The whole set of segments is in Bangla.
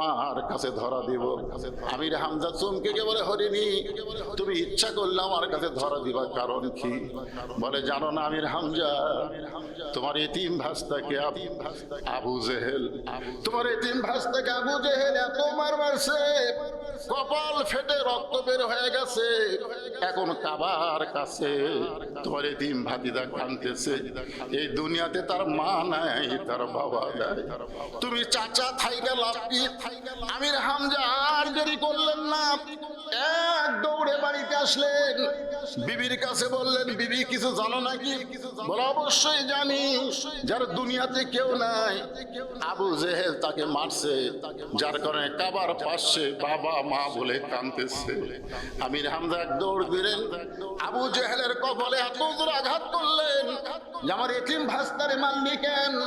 তোমার কাছে ধরা দিব। আমির হামজা চমকে কে বলে, হরিণী, তুমি ইচ্ছা করলে আমার কাছে ধরা দিবার কারণ কি? বলে, জানো না আমির হামজা, তোমার এতিম ভাস্তাকে আব- জেহেল, তোমার এতিম ভাস্তাকে আবু জেহেল এত মার মারছে কপাল ফেটে রক্ত বের হয়ে গেছে। এখন কাবার কাছে তোমার এতিম ভাতিদা কানতেছে এই দুনিয়াতে তার মা নাই, তার বাবা নাই। তুমি চাচা থাইকা লাপি আমির হামজা আর দেরি করলেন না। এক দৌড়ে বাড়িতে আসলেন। বিবির কাছে বললেন, বিবি, কিছু জানো নাকি? বলো, অবশ্যই জানি। যার দুনিয়াতে কেউ নাই, আবু জেহেল তাকে মারছে। যার কারণে কাবার পাশে বাবা মা বলে কাঁদতেছে। আমির হামজা এক দৌড় দিলেন। আবু জেহেলের দূর আঘাত করলেন। আমার এতিম ভাস্তারে মানবি কেন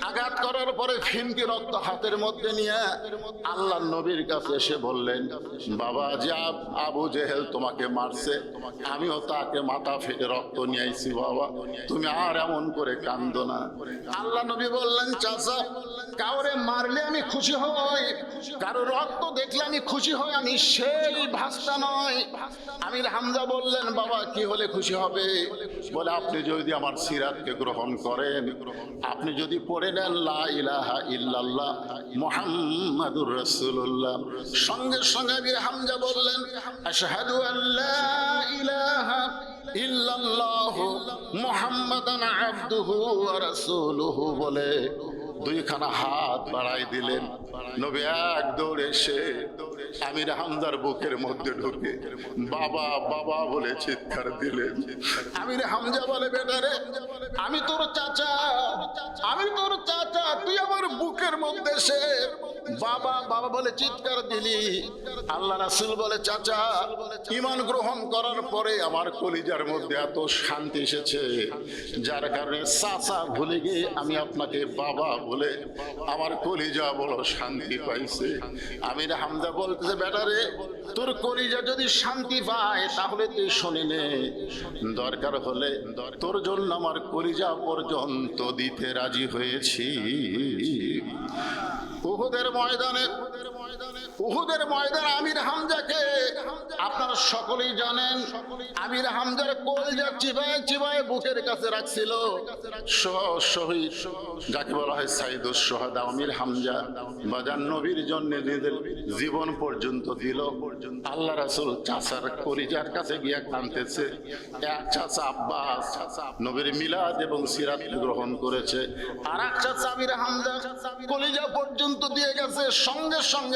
আঘাত করার পরে ফিনকি রক্ত হাতের মধ্যে নিয়ে আল্লাহ নবীর কাছে এসে বললেন, বাবা, যে আব- জেহেল তোমাকে মারছে, আমিও তাকে মাথা ফেটে রক্ত নিয়ে আইছি, বাবা। তুমি আর এমন করে কান্দো না। আল্লাহ নবী বললেন, চাচা, কাউরে মারলে আমি খুশি হই। কারও রক্ত দেখলে আমি খুশি হই। আমি সেই ভাস্তা নয়। আমির হামজা বললেন, বাবা, কি হলে খুশি হবে? বলে, আপনি যদি আমার সিরাতকে গ্রহণ করেন, আপনি যদি পড়ে নেন, লা ইলাহা ইল্লাল্লাহ, মুহাম্মাদুর রাসূলুল্লাহ। সঙ্গে সঙ্গে আমির হামজা বললেন, আশহাদু আল্লা ইলাহা ইল্লাল্লাহু মুহাম্মাদান আবদুহু ওয়া রাসূলুহু, বলে দুইখানা হাত বাড়াই দিলেন। নবী এক দৌড়ে এসে আমির হামদার বুকের মধ্যে ঢুকে বাবা বাবা বলে চিৎকার দিলেন। আমির হামজা বলে বেটারে আমি তোর চাচা, আমি তোর চাচা, তুই আমার বুকের মধ্যে এসে বাবা বাবা বলে চিৎকার দিলি। আল্লাহ রাসুল বলে, চাচা ইমান গ্রহণ করার পরে আমার কলিজার মধ্যে এত শান্তি এসেছে। যার কারণে চাচা ভুলে গিয়ে আমি আপনাকে বাবা বলে, আমার কলিজা বলো, শান্তি পাইছে। আমির হামজা বলতেছে বেটারে তোর কলিজা যদি শান্তি পায়, তাহলে তুই শুনে নে। দরকার হলে তোর জন্য আমার কলিজা পর্যন্ত দিতে রাজি হয়েছি। উহুদের ময়দানে উহুদের ময়দানে আমির হামজাকে আপনারা সকলেই জানেন, আমির হামজার চিবায় চিবায় বুকের কাছে রাখছিল যাকে বলা হয় সাইদুস সোহাদা আমির হামজা বাজার নবীর জন্য নিজের জীবন পর্যন্ত দিল। আল্লাহ রাসুল চাচার কলিজার কাছে গিয়ে কানতেছে এক চাচা আব্বাস, নবীর মিলাদ এবং সিরাত গ্রহণ করেছে। আর এক চাচা আমির হামজা কলিজা পর্যন্ত দিয়ে গেছে, সঙ্গে সঙ্গে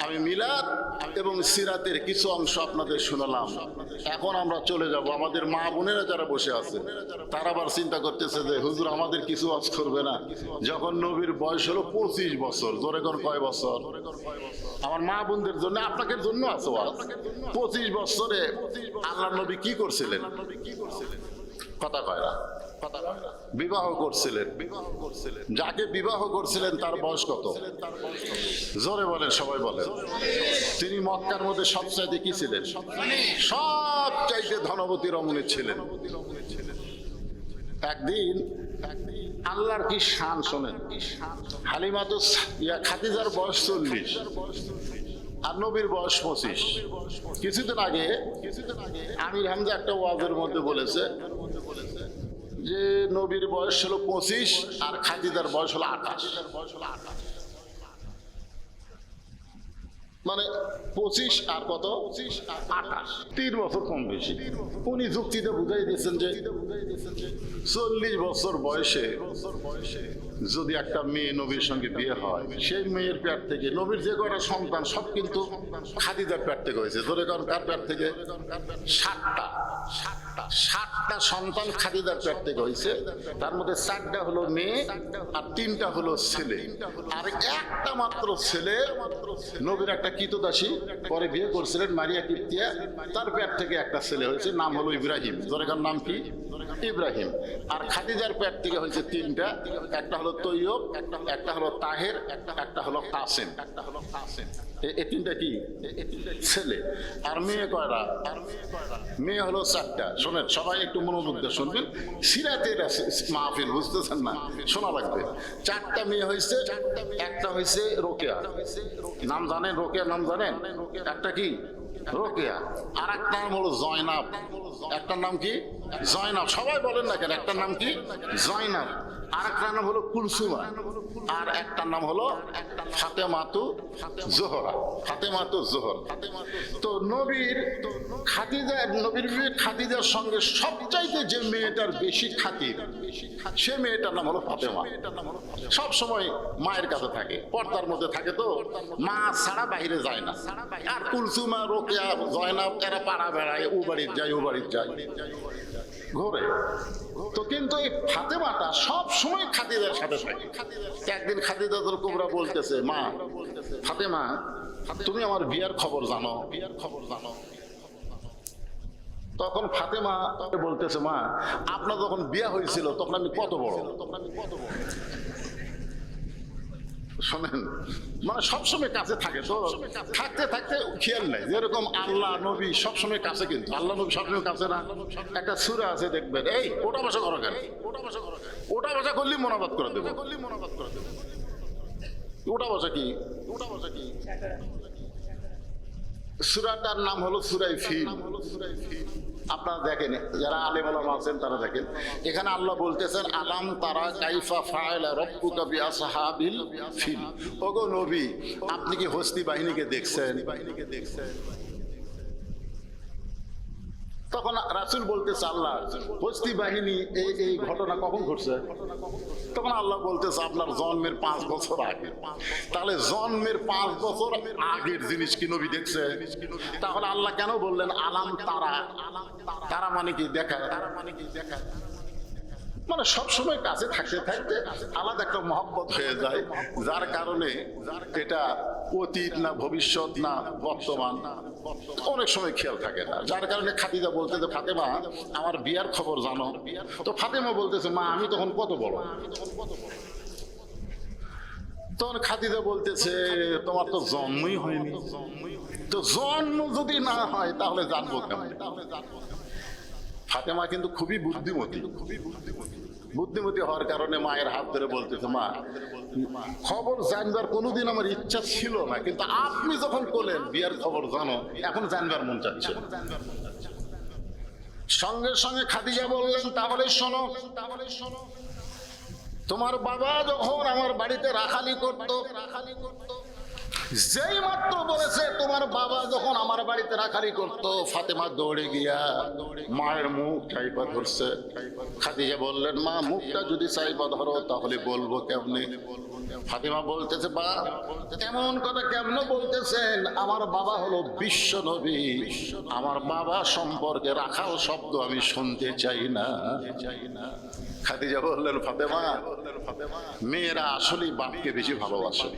আমি মিলাদ এবং সিরাতের কিছু অংশ আপনাদের শুনলাম। এখন আমরা চলে যাব। আমাদের মা বোনেরা যারা বসে আছে, তারা আবার চিন্তা করতেছে যে, হুজুর, আমাদের কিছু আজ করবে না। যখন নবীর বয়স হলো পঁচিশ বছর, জোরে কর কয় বছর? আমার মা বোনদের জন্য আপনাদের জন্য আছে। পঁচিশ বছরে আল্লাহ নবী কি করছিলেন? কথা কয় না। বিবাহ করছিলেন। বিবাহ করছিলেন যাকে বিবাহ করছিলেন তার বয়স কত? জোরে বলেন, সবাই বলেন। তিনি মক্কার মধ্যে সবচাইতে কি ছিলেন? সব চাইতে ধনবতী রমণী ছিলেন। একদিন আল্লাহর কি শান শোনেন? হালিমা তো খাদিজার বয়স চল্লিশ আর নবীর বয়স পঁচিশ। কিছুদিন আগে কিছুদিন আগে আমির হামজা একটা ওয়াজের মধ্যে বলেছে যে নবীর বয়স হলো পঁচিশ আর খাদিদার বয়স হলো আঠাশ। মানে পঁচিশ আর কত? পঁচিশ আঠাশ। তিন বছর কম বেশি। উনি যুক্তিতে বুঝাই দিয়েছেন যে চল্লিশ বছর বয়সে বছর বয়সে যদি একটা মেয়ে নবীর সঙ্গে বিয়ে হয়, সেই মেয়ের পেট থেকে নবীর যে কটা সন্তান, সব কিন্তু খাদিজার পেট থেকে হয়েছে। ধরে কারণ কার পেট থেকে? সাতটা। সাতটা। সাতটা সন্তান খাদিজার পেট থেকে হয়েছে। তার মধ্যে চারটা হলো মেয়ে আর তিনটা হলো ছেলে। আর একটা মাত্র ছেলে নবীর একটা কীতদাসী পরে বিয়ে করছিলেন, মারিয়া কিপ্তিয়া। তার পেট থেকে একটা ছেলে হয়েছে, নাম হলো ইব্রাহিম। ধরে কার নাম কি? ইব্রাহিম। আর খাদিজার পেট থেকে হয়েছে তিনটা। একটা হলো তৈয়ব, একটা হলো তাহের, একটা হলো কাসেম। একটা হলো কাসেম এ- তিনটা কি? ছেলে। আর মেয়ে কয়টা আর মেয়ে কয়টা মেয়ে হলো চারটা। শোনেন, সবাই একটু মনোযোগ দিয়ে শুনবেন। সিরাতের মাহফিল, বুঝতেছেন না? শোনা লাগবে। চারটা মেয়ে হয়েছে, একটা হয়েছে রোকেয়া। নাম জানেন রোকেয়া নাম জানেন? একটা কি? রোকেয়া। আর একটা নাম হলো জয়নাব। একটার নাম কি? জয়নাব সবাই বলেন না কেন একটার নাম কি? জয়নাব আর একটা নাম হলো কুলসুমা। আর একটার নাম হলো ফাতেমাতু জোহরা। ফাতেমাতু জোহর। তো নবীর খাদিজা, নবীর খাদিজার সঙ্গে সবচাইতে যে মেয়েটার বেশি খাতির, সে মেয়েটার নাম হলো ফাতেমা। সব সময় মায়ের কাছে থাকে, পর্দার মধ্যে থাকে তো। মা ছাড়া বাইরে যায় না। আর কুলসুমা, রোকেয়া, জয়নাব, এরা পাড়া বেড়ায়, ও বাড়ির যায়, ও বাড়ির যায়। ঘোরে। তো কিন্তু এই ফাতেমাটা সব সময় খাদিজার সাথে থাকে। একদিন খাদিজাতুল কুবরা বলতেছে, মা, ফাতেমা, তুমি আমার বিয়ার খবর জানো। বিয়ার খবর জানো তখন ফাতেমা বলতেছে, মা, আপনার যখন বিয়া হয়েছিল তখন আমি কত বড় তখন আমি কত বড়? শোনেন মানে সবসময় কাছে থাকে তো, থাকতে থাকতে খেয়াল নাই। যেরকম আল্লাহ নবী সবসময় কাছে কিন্তু, আল্লাহ নবী সবসময় কাছে না। একটা সুরা আছে দেখবেন, এই ওটা বাসা করো কেন? ওটা বাসা করো কেন ওটা বাসা করলেই মনোবাদ করে দেবে। করলেই মনোবাদ করে দেবে ওটা বাসা কি ওটা বাসা কি? সুরাটার নাম হলো সুরাই ফিল। আপনারা দেখেন, যারা আলেম আলম আছেন তারা দেখেন। এখানে আল্লাহ বলতেছেন, আলাম তারা কাইফা ফায়লা কবি আসহাবিল ফিল। ওগো নবী, আপনি কি হস্তি বাহিনীকে দেখছেন বাহিনীকে দেখছেন? তখন রাসুল বলতেছে আল্লাহ বস্তি বাহিনী এই এই ঘটনা কখন ঘটছে? তখন আল্লাহ বলতেছে, আপনার জন্মের পাঁচ বছর আগে। তাহলে জন্মের পাঁচ বছর আগের জিনিস কি নবী দেখছে? তাহলে আল্লাহ কেন বললেন, আলাম তারা? তারা মানে কি দেখা তারা মানে কি দেখা মানে সবসময় কাছে থাকতে থাকতে আলাদা একটা মহব্বত হয়ে যায়, যার কারণে এটা অতীত না ভবিষ্যৎ না বর্তমান, অনেক সময় খেয়াল থাকে না। যার কারণে খাদিজা বলতে যে, ফাতেমা, আমার বিয়ার খবর জানো। তো ফাতেমা বলতেছে, মা, আমি তখন কত বড়? তখন খাদিজা বলতেছে, তোমার তো জন্মই হয়নি। তো জন্ম যদি না হয়, তাহলে জানব কেমন? ফাতেমা কিন্তু খুবই বুদ্ধিমতী। খুবই বুদ্ধিমতী বুদ্ধিমতী হওয়ার কারণে মায়ের হাত ধরে বলতেছে, মা, খবর জানবার কোনোদিন আমার ইচ্ছা ছিল না, কিন্তু আপনি যখন বলেন বিয়ার খবর জানো, এখন জানবার মন চাচ্ছে সঙ্গে সঙ্গে খাদিজা বললেন, তাহলে শোনো তাহলে শোনো তোমার বাবা যখন আমার বাড়িতে রাখালি করতো রাখালি করতো যেই মাত্র বলেছে, তোমার বাবা যখন আমার বাড়িতে রাখারি করতো, ফাতেমা দৌড়ে গিয়া মায়ের মুখ চাইপা ধরছে। খাদিজা বললেন, মা, মুখটা যদি চাইপা ধরো, তাহলে বলব কেমনে? ফাতেমা বলতেছে, বা এমন কথা কেমন বলতেছেন? আমার বাবা হলো বিশ্ব নবী। আমার বাবা সম্পর্কে রাখাল শব্দ আমি শুনতে চাই না চাই না। খাদিজা বললেন, ফাতেমা, মেয়েরা আসলেই বাপকে বেশি ভালোবাসে।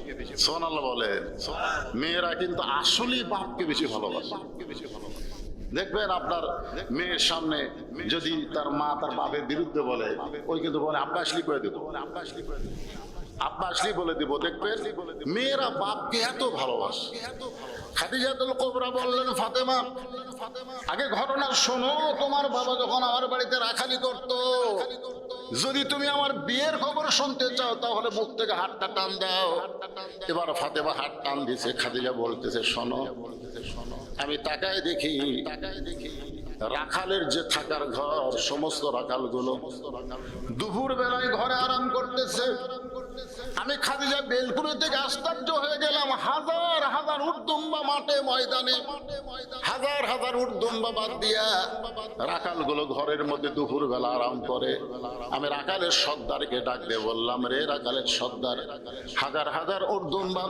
সোনাল্লাহ বলেন, মেয়েরা কিন্তু আসলেই বাপকে বেশি ভালোবাসে। দেখবেন আপনার মেয়ের সামনে যদি তার মা তার বাপের বিরুদ্ধে বলে, ওই কিন্তু বলে, আব্বা আসলি করে দেবো। আব্বা আসলি বলে দিব। দেখবেন মেয়েরা বাপকে এত ভালোবাসে। খাদিজাতুল কোবরা বললেন, ফাতেমা আগে ঘটনা শোনো, তোমার বাবা যখন আমার বাড়িতে রাখালি করত। যদি তুমি আমার বিয়ের খবর শুনতে চাও, তাহলে মুখ থেকে হাতটা টান দাও। এবার ফাতেমা হাত টান দিছে খাদিজা বলতেছে, শোনো, আমি তাকায় দেখি রাখালের যে থাকার ঘর, সমস্ত রাখালগুলো দুপুর বেলায় ঘরে আরাম করতেছে। আমি খাদিজা বেলকুনি থেকে আশ্চর্য হয়ে গেলাম। হাজার হাজার উর্দুম্বা মাঠে ময়দানে। হাজার হাজার উর্দুম্বা বাদ দিয়া রাখালগুলো ঘরের মধ্যে দুপুর বেলা আরাম করে। আমি রাখালের সর্দারকে ডাক দিয়ে বললাম, রে রাখালের সর্দার, হাজার হাজার উর্দুম্বা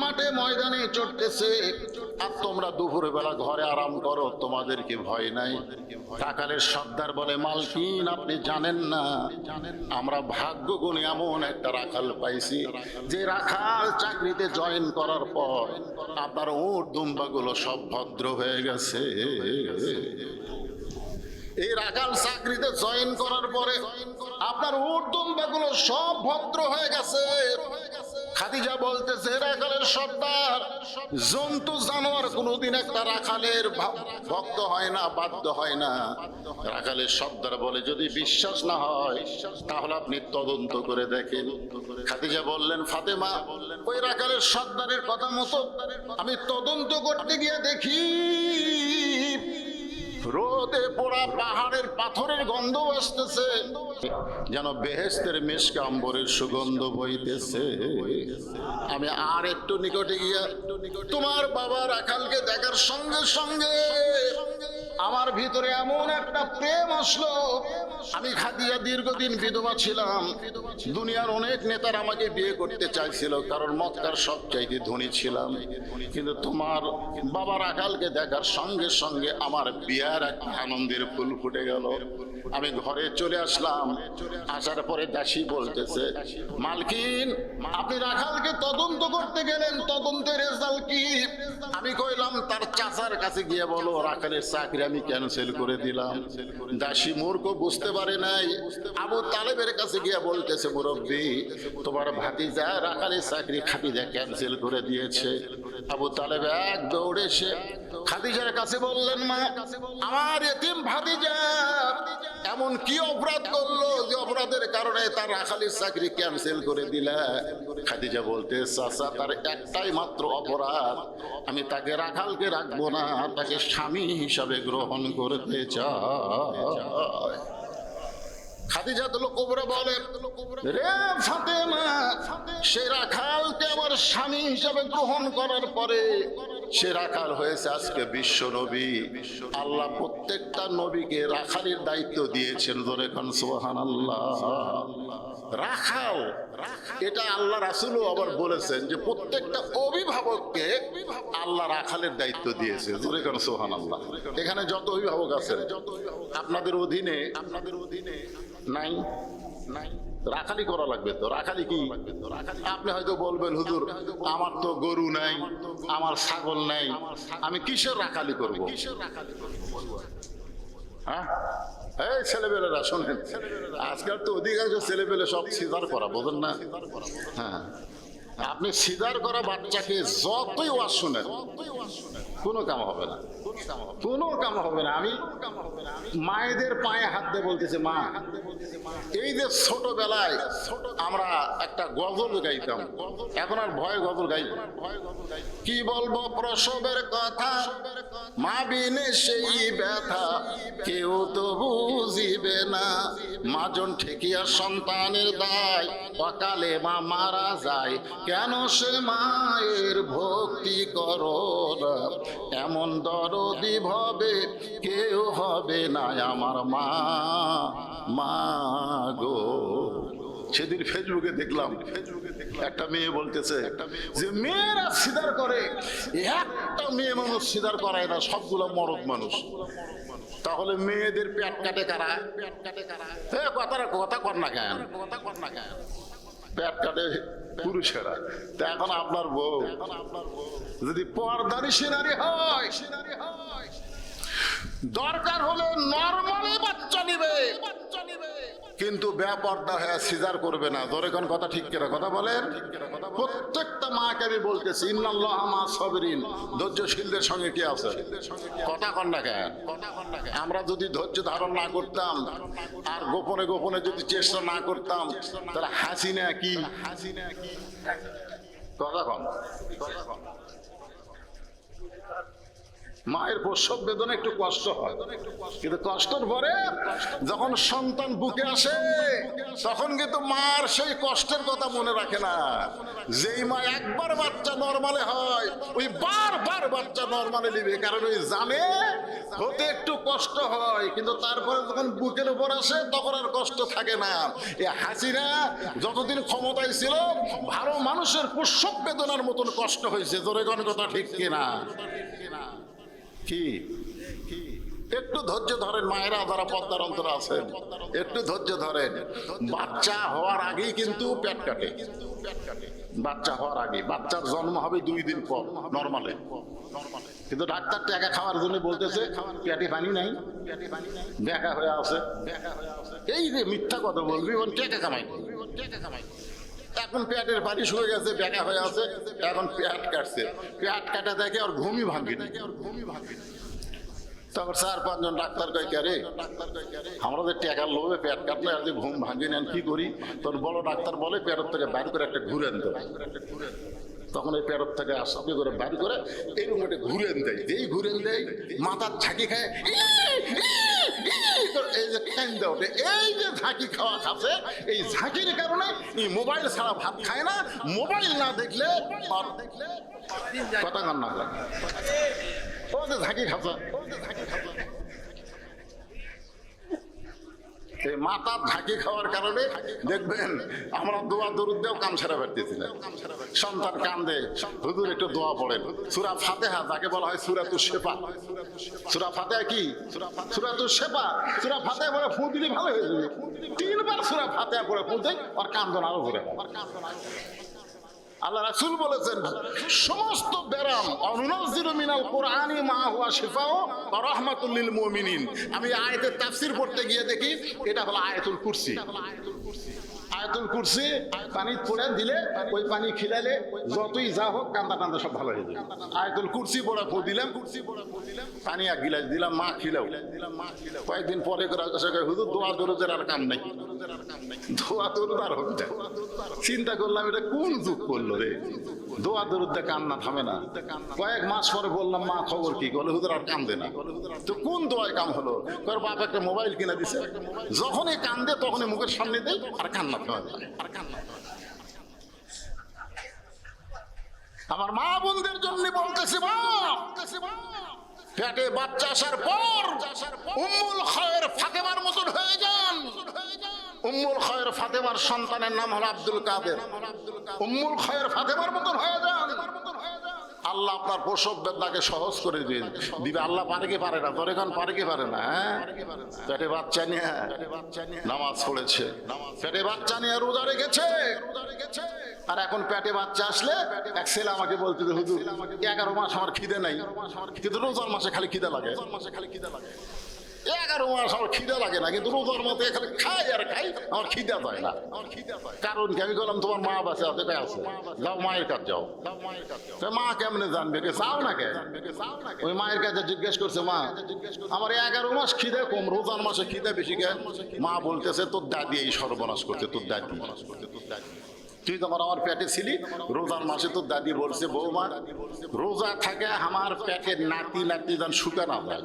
মাঠে ময়দানে চড়তেছে। আর তোমরা দুপুর বেলা ঘরে আরাম করো, তোমাদের কি ভয় নাই? রাখালের সর্দার বলে, মালকিন, আপনি জানেন না, আমরা ভাগ্য গুণে এমন একটা রাখাল পাইছি। যে রাখাল চাকরিতে জয়েন করার পর আপনার উট দুম্বাগুলো সব ভদ্র হয়ে গেছে। এই রাখাল চাকরিতে জয়েন করার পরে আপনার উট দুম্বাগুলো সব ভদ্র হয়ে গেছে। খাদিজা বলতেছে রাখালের সর্দার। জন্তু, জানোয়ার কোনোদিন একটা রাখালের ভক্ত হয় না, বাধ্য হয় না। রাখালের সর্দার বলে, যদি বিশ্বাস না হয়, তাহলে আপনি তদন্ত করে দেখেন। খাদিজা বললেন, ফাতেমা, ওই রাখালের সর্দারের কথা মতো আমি তদন্ত করতে গিয়ে দেখি। রোদে পোড়া পাহাড়ের পাথরের গন্ধ আসতেছে। যেন বেহেস্তের মেশকাম্বরের সুগন্ধ বইতেছে। আমি আর একটু নিকটে গিয়া তোমার বাবা রাখালকে দেখার সঙ্গে সঙ্গে আমার ভিতরে এমন একটা প্রেম আসলো। আমি খাদিয়া দীর্ঘদিন বিধবা ছিলাম। দুনিয়ার অনেক নেতার আমাকে বিয়ে করতে চাইছিল, কারণ মক্কার সবচাইতে ধনী ছিলাম। কিন্তু তোমার বাবা রাখালকে দেখার সঙ্গে সঙ্গে আমার বিয়ার একটা আনন্দের ফুল ফুটে গেল। আমি ঘরে চলে আসলাম। আসার পরে দাসী বলতেছে, মালকিন, আপনি রাখালকে তদন্ত করতে গেলেন, তদন্তের রেজাল্ট কি? আমি কইলাম, তার চাচার কাছে গিয়ে বলো, রাখালের চাকরি আমি ক্যান্সেল করে দিলাম? দাসী মূর্খ বুঝতে পারে নাই। আবু তালেবের কাছে গিয়ে বলতেছে, মুরব্বী, তোমার ভাতিজা রাখালের চাকরি খাদিজা ক্যান্সেল করে দিয়েছে? আবু তালেব এক দৌড়ে সে খাদিজার কাছে বললেন, মা, আমার এতিম ভাতিজা এমন কি অপরাধ করল যে অপরাধের কারণে তার রাখালির চাকরি ক্যান্সেল করে দিলা? খাদিজা বলতে, চাচা, তার একটাই মাত্র অপরাধ। আমি তাকে রাখালকে রাখব না, তাকে স্বামী হিসাবে গ্রহণ করতে চাই সেরা খালকে আমার স্বামী হিসাবে গ্রহণ করার পরে সে রাখাল হয়েছে আজকে বিশ্ব নবী। আল্লাহ প্রত্যেকটা নবীকে রাখালের দায়িত্ব দিয়েছেন ধরে খান সোহান আল্লাহ রাখাও এটা আল্লাহ রাসুলও আবার বলেছেন যে প্রত্যেকটা অভিভাবককে আল্লাহ রাখালের দায়িত্ব দিয়েছে। ধরে খান সোহান আল্লাহ এখানে যত অভিভাবক আছেন আপনাদের অধীনে আপনাদের অধীনে নাই নাই। রাখালি করা লাগবে তো, রাখালি কি? আপনি হয়তো বলবেন, হুজুর, আমার তো গরু নাই, আমার ছাগল নাই, আমি কিসের রাখালি করব? হ্যাঁ? এই ছেলেবেলেরা শোনেন, আজকাল তো অধিকাংশ ছেলেবেলে সব সিজার করা, বোঝেন না? হ্যাঁ। আপনি সিজার করা বাচ্চাকে যতই ওয়াজ শুনেন, কোনো কাম হবে না। কোনো কাম হবে না। আমি মায়েদের পায়ে হাত দিয়ে বলতেছে, মা, এই যে ছোটবেলায় আমরা একটা গজল গাইতাম, এখন আর ভয় গজল গাই কি বলব প্রসবের কথা? মা বিনে সেই ব্যথা, কেউ তো বুঝিবে না। মাজন ঠেকিয়া সন্তানের দায়, অকালে মা মারা যায়, কেন সে মায়ের ভক্তি করো এমন দরদি ভবে কেউ হবে না আমার মা। মা গো। সেদিন ফেসবুকে দেখলাম, একটা মেয়ে বলতেছে যে, মেয়েরা সিদার করে। একটা মেয়ে মানুষ সিদার করায় না, সবগুলো মরদ মানুষ। তাহলে মেয়েদের পেট কাটে কারা? পেট কাটে কারা কথাটা কথা কর না কেন কথা কর না কেন? পেট কাটে পুরুষেরা। তা এখন আপনার বউ। যদি পর্দারি সিনারি হয় সিনারি হয়। দরকার হলে নর্মালি বাচ্চা নিবে। কিন্তু ব্যাপারটা হ্যাঁ সিজার করবে না। ধরে কোন কথা, ঠিক কেনা কথা বলেন? প্রত্যেকটা মাকে আমি বলতেছি, ইন্নাল্লাহ মা সবরিন। ধৈর্যশীলদের সঙ্গে কি আছে? কথা কন না কেন? আমরা যদি ধৈর্য ধারণ না করতাম, আর গোপনে গোপনে যদি চেষ্টা না করতাম, তাহলে হাসিনা কি? হাসি হাসিনা কি কথা কন কথা কন। মায়ের প্রসব বেদনা একটু কষ্ট হয়। কিন্তু কষ্টের পরে যখন সন্তান বুকে আসে, তখন কিন্তু মার সেই কষ্টের কথা মনে রাখে না। যেই মা একবার বাচ্চা নর্মালে হয়, ওই বারবার বাচ্চা নর্মালে নিবে, কারণ ওই জানে হতে একটু কষ্ট হয়, কিন্তু তারপরে যখন বুকের উপর আসে, তখন আর কষ্ট থাকে না। এ হাসিনা যতদিন ক্ষমতায় ছিল, ভালো মানুষের প্রসব বেদনার মতন কষ্ট হয়েছে। জোরে কথা ঠিক কিনা? কি? একটু ধৈর্য ধরেন, মায়েরা যারা পদ্মার অন্তর আছেন, একটু ধৈর্য ধরেন। বাচ্চা হওয়ার আগেই কিন্তু পেট কাটে। বাচ্চা হওয়ার আগে বাচ্চার জন্ম হবে দুই দিন পর নর্মালে কিন্তু ডাক্তার টাকা খাওয়ার জন্য বলতেছে, পেটে পানি নাই। বেকা হয়ে আছে। এই যে মিথ্যা কথা বলবি ওন টাকা কামাই এখন পেটের পানি শুয়ে গেছে ব্যাটা হয়ে আছে, এখন পেট কাটছে। পেট কাটা দেখে আর ঘুমই ভাঙে দেখে আর ঘুমই ভাঙে তারপর চার পাঁচজন ডাক্তার কয়, কে রে? আমরা যে টেকার লোভে পেট কাটলে আর যে ঘুম ভাঙি নেন কি করি? তোর বড় ডাক্তার বলে, পেটের থেকে বাইর করে একটা ঘুরে আনতে। তখন এই পেটের থেকে আসামি করে বাইর করে এইরকম একটা ঘুরে দেয়। যেই ঘুরে দেয় মাথার ঝাঁকি খায়, এই যে ওঠে এই যে ঝাঁকি খাওয়া খাচ্ছে, এই ঝাঁকির কারণে এই মোবাইল ছাড়া ভাত খায় না। মোবাইল না দেখলে কথা গান না লাগে ঝাঁকি খাচ্ছে ঝাঁকি খাচ্ছে। এই মাথার ঝাঁকি খাওয়ার কারণে, দেখবেন আমরা দোয়া দরুদ দেও কাম সেরা পারতেছি না সন্তান কান্দে, হুজুর একটু দোয়া পড়েন। সুরা ফাতেহা যাকে বলা হয় সুরা তু শেপা সুরা ফাতেহা কি? সুরা তু শেপা সুরা ফাতেহা পরে ফু দিলে ভালো হয়ে যাবে। তিনবার সুরা ফাতেহা পরে ফু দেয় আর কান্দন আরও ঘুরে আল্লাহ রাসুল বলেছেন, সমস্ত কোরআনি মা আমি আয়াতের তাফসির পড়তে গিয়ে দেখি, এটা হলো আয়াতুল কুরসি আয়াতুল কুরসি। পানি পড়ে দিলে ওই পানি খিলালে যতই যা হোক কান্দা টান্দা সব ভালো হয়ে যাবে। আয়াতুল কুরসি পড়া পড় দিলাম, কুরসি পড়া পড় দিলাম, পানি এক গিলাস দিলাম, মা খিলাও। দিলাম মা খিলাও কয়েকদিন পরে করে হুজুর, দোয়া দরজের আর কাম নাই। দোয়া দরুদ আর হবে। চিন্তা করলাম, এটা কোন যুগ করল রে? দোয়া দরুদ্দা কান্না থামে না। কয়েক মাস পরে বললাম, মা, খবর কি? বলে হুজুর, আর কান্দে না। তো কোন দোয়ায় কাম হলো? বাপ একটা মোবাইল কিনে দিছে। যখনই কান্দে, তখনই মুখের সামনে দেয় আর কান্না আমার মা বোনদের জন্য বলতেছি পেটে বাচ্চা আসার পর উম্মুল খয়ের ফাতেমার মতন হয়ে যান। উম্মুল খয়ের ফাতেমার সন্তানের নাম হলো আব্দুল কাদের। উম্মুল খয়ের ফাতেমার মতন হয়ে যান। আল্লাহ আপনার প্রসব বেদনাকে সহজ করে দিন দিবে। আল্লাহ পারে কি পারে না? তোর এখন পারে পারে না হ্যাঁ? পেটে বাচ্চা নিয়ে, নামাজ পড়েছে। পেটে বাচ্চা নিয়ে রোজা রেখেছে। আর এখন পেটে বাচ্চা আসলে এক ছেলে আমাকে বলতে হুজুর, এগারো মাস আমার খিদে নাই। কিন্তু রোজার মাসে খালি খিদে লাগে মাসে খালি খিদে লাগে। এগারো মাস আমার খিদে লাগে না, কিন্তু রোজার মতো এখানে খাই আর খাই, আমার খিদে হয় না। কারণ কি, আমি বললাম, তোমার মা বাসে আছে কে আছে। যাও, মায়ের কাছে যাও। তো মা কেমনে জানবে? কে চাও না কে? ওই মায়ের কাছে জিজ্ঞেস করছে, মা, আমার এগারো মাস খিদে কম, রোজার মাসে খিদে বেশি কে? মা বলতেছে, তোর দাদি এই সর্বনাশ করছে, তোর দাদি। তুই তোমার আমার পেটে ছিলি, রোজার মাসে তোর দাদি বলছে, বৌমা, রোজা থাকে আমার পেটের নাতি নাতি যান শুকানো হয়।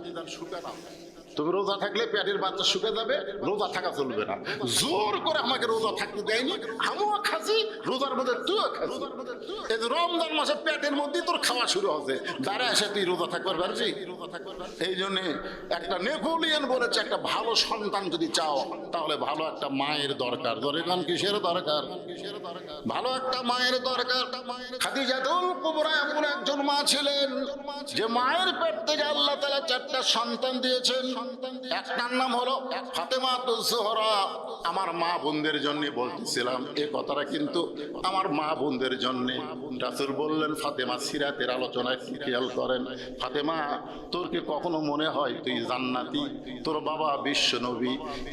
তুমি রোজা থাকলে পেটের বাচ্চা শুকে যাবে, রোজা থাকা চলবে না। জোর করে আমাকে রোজা থাকতে দেয়নি, আমিও খাসি, রোজার মধ্যে তুইও খাসি। রমজান মাসে পেটের মধ্যে তোর খাওয়া শুরু হচ্ছে দাঁড়া এসে তুই রোজা থাকবার পারছি এই জন্য একটা নেপোলিয়ন বলেছে, একটা ভালো সন্তান যদি চাও, তাহলে ভালো একটা মায়ের দরকার। দরকার কিসের দরকার? ভালো একটা মায়ের দরকার। খাদিজাতুল কুবরা এমন একজন মা ছিলেন, যে মায়ের পেট থেকে আল্লাহ তাআলা চারটা সন্তান দিয়েছেন। একটার নাম হলো ফাতেমা আমার মা বোনদের জন্য বলতেছিলাম এই কথাটা কিন্তু আমার মা বোনদের জন্য। রাসূল বললেন, ফাতেমা সিরাতের আলোচনায় খেয়াল করেন? ফাতেমা, তোর কি কখনো মনে হয় তুই জান্নাতি? তোর বাবা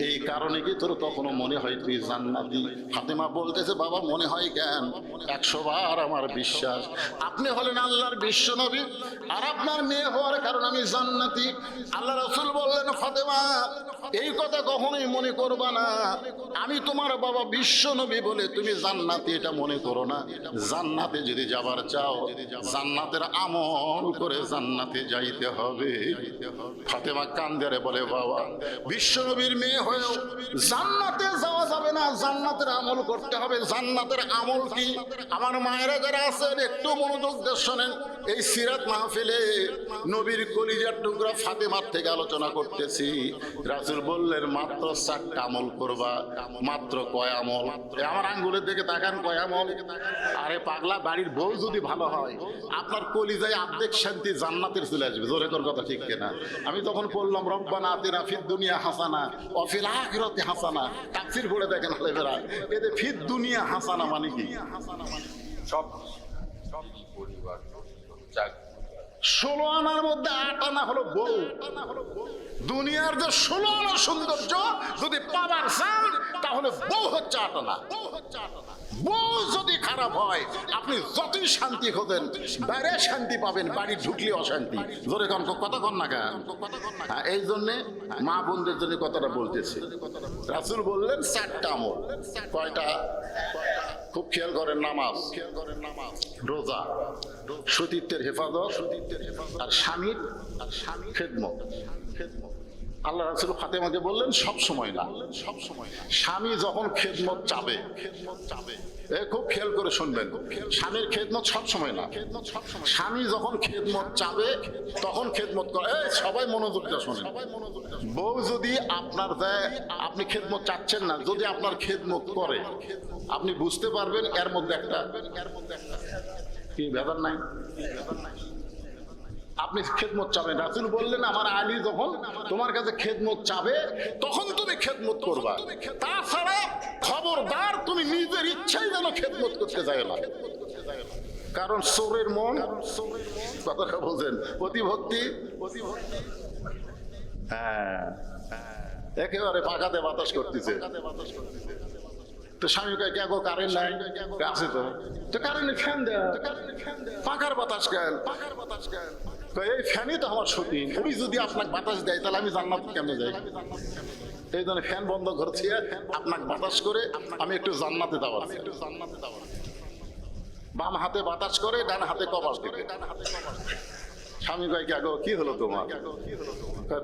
এই কারণে কি তোর কখনো মনে হয় তুই জান্নাতি? ফাতেমা বলতেছে, বাবা, মনে হয় কেন? একশো বার আমার বিশ্বাস। আপনি হলেন আল্লাহর বিশ্ব নবী আর আপনার মেয়ে হওয়ার কারণে আমি জান্নাতি। আল্লাহ রসুল বললেন বললেন ফাতেমা, এই কথা কখনোই মনে করবা না। আমি তোমার বাবা বিশ্ব নবী বলে তুমি জান্নাতে, এটা মনে করো না। জান্নাতে যদি যাবার চাও, জান্নাতের আমল করে জান্নাতে যাইতে হবে। ফাতেমা কান্দারে বলে, বাবা, বিশ্ব নবীর মেয়ে হয়েও জান্নাতে যাওয়া যাবে না। জান্নাতের আমল করতে হবে। জান্নাতের আমল কি? আমার মায়েরা যারা আছেন, একটু মনোযোগ দিয়ে শোনেন। এই সিরাত মাহফিলে নবীর কলিজার টুকরা ফাতেমার থেকে আলোচনা করতেছি। রাসুল বললেন, মাত্র চারটা আমল করবা, মাত্র কয় আমল? আমার আঙ্গুলের দিকে তাকান, কয় আমল? আরে পাগলা, বাড়ির বউ যদি ভালো হয়, আপনার কলিজায় আর্ধেক শান্তি জান্নাতের চলে আসবে। জোরে কর কথা ঠিক কিনা? আমি তখন বললাম, রব্বানা আতিনা ফিদ দুনিয়া হাসানা অফিল আখিরাতি হাসানা। তাফসীর পড়ে দেখেন আলেমেরা এতে ফিদ দুনিয়া হাসানা মানে কি? সব সব পরিবার যাক। ষোলো আনার মধ্যে আট আনা হলো বউ। দুনিয়ার যে ষোলো আনা সৌন্দর্য যদি পাবার চান তাহলে বউ হচ্ছে আট আনা। বউ যদি খারাপ হয় আপনি যতই শান্তি খোঁজেন বাইরে শান্তি পাবেন বাড়ি ঢুকলে অশান্তি। জোরে কন কথা কন না কেন? হ্যাঁ, এই জন্যে মা বোনদের জন্য কথাটা বলতেছি। রাসুল বললেন চারটা আমল। কয়টা? খুব খেয়াল করেন নামাজ খেয়াল করেন নামাজ রোজা সতীত্বের হেফাজত আর স্বামীর আর স্বামী খেদমত খেদমত। আল্লাহ রাসুল ফাতেমাকে বললেন, সব সময় না। সব সময় স্বামী যখন খেদমত চাবে খেদমত চাবে খুব খেয়াল করে শুনবেন, স্বামীর খেদমত সব সময় না। স্বামী যখন খেদমত চাবে, তখন খেদমত করে। সবাই মনোযোগ দিয়ে শোনেন। বউ যদি আপনার দেয়, আপনি খেদমত চাচ্ছেন না, যদি আপনার খেদমত করে, আপনি বুঝতে পারবেন এর মধ্যে একটা এর মধ্যে একটা কি ভেদার নাই? আপনি খেদমত চাবেন। রাসুল বললেন আমার আলী যখন তোমার কাছে খেদমত চাবে তখন তুমি খেদমত করবা। তাছাড়া খবরদার তুমি নিজের ইচ্ছাই যেন খেদমত করতে যায় না। কারণ সোরের মন কথাটা বোঝেন প্রতিভক্তি হ্যাঁ একেবারে পাকাতে বাতাস করতেছে। তো স্বামী কয় কারেন্ট নাই? আছে তো। তো কারেন্টে ফ্যান দেয়। পাকার বাতাস কেন পাকার বাতাস কেন কয়, এই ফ্যানই তো আমার সতী ফ্যানই যদি আপনাকে বাতাস দেয় তাহলে আমি জান্নাত কেমনে যাই? এই জন্য ফ্যান বন্ধ করছি। আপনাকে বাতাস করে আমি একটু জান্নাতে যাওয়া একটু জান্নাতে যাওয়া বাম হাতে বাতাস করে ডান হাতে কপাল দিবে স্বামী কয় কে কি হলো তোমার?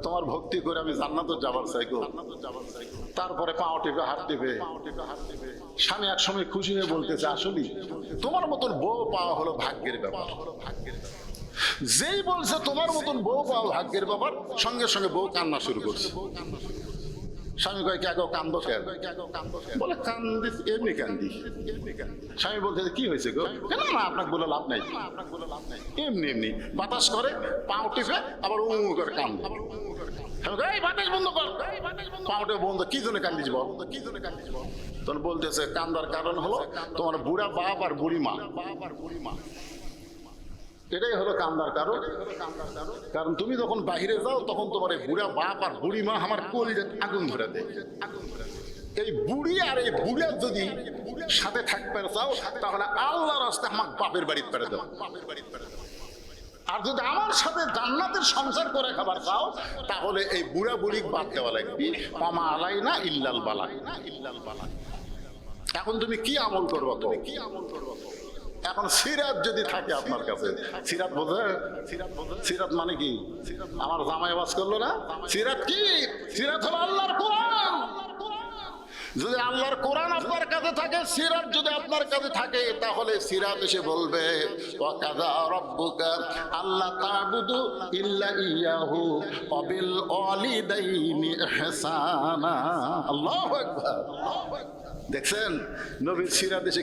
তোমার ভক্তি করে আমি জান্নাতর যাবার চাই তারপরে পাও টিপে হাত টিপে স্বামী এক সময় খুশি হয়ে বলতেছে, আসলে, তোমার মতন বউ পাওয়া হলো ভাগ্যের ব্যাপার। যেই বলছে তোমার মতন বউ পাওয়া ভাগ্যের ব্যাপার, সঙ্গে সঙ্গে বউ কান্না শুরু করছে। স্বামী কয়, কে কান্দ কেন? বলে কান্দি এমনি কান্দি স্বামী বলতে কি হয়েছে গো? কেন না আপনাকে বলে লাভ নাই। এমনি এমনি। বাতাস করে পাও টিপে, আবার উ করে কান্দে। বাতাস বন্ধ কর পাউটে বন্ধ কি জন্য কান্দিস বল কি জন্য কান্দিস বল? তখন বলতেছে, কান্দার কারণ হলো তোমার বুড়া বাপ আর বুড়ি মা বাপ আর বুড়ি মা এটাই হলো কান্দার কারণ। কারণ তুমি যখন বাহিরে যাও, তখন তোমার এই বুড়া বাপ আর বুড়ি মা আমার কলিজে আগুন ধরে দেয়। এই বুড়ি আর এই বুড়া যদি সাথে থাকতে চাও, তাহলে আল্লাহ রাস্তা আমার বাপের বাড়িতে পেরে দাও। আর যদি আমার সাথে জান্নাতের সংসার করে খাবার চাও, তাহলে এই বুড়া বুড়ি বাদ দেওয়া লাগবে। মামা আলাই না ইল্লাল বালা। ইল্লাল বালা এখন তুমি কি আমল করব তুমি কি আমল করব এখন সিরাত যদি থাকে আপনার কাছে, সিরাত বোঝে? সিরাত মানে কি? আমার জামাই আওয়াজ করল না? সিরাত কি? সিরাত হলো আল্লাহর কোরআন। যদি আল্লাহর কোরআন আপনার কাছে থাকে, সিরাত যদি আপনার কাছে থাকে, তাহলে সিরাত এসে বলবে আল্লাহ তা'বুদু ইল্লা ইয়াহু ওয়া বিল ওয়ালিদাইনি ইহসানা। আল্লাহু আকবার। দেখছেন? নবীর সিরাত এসে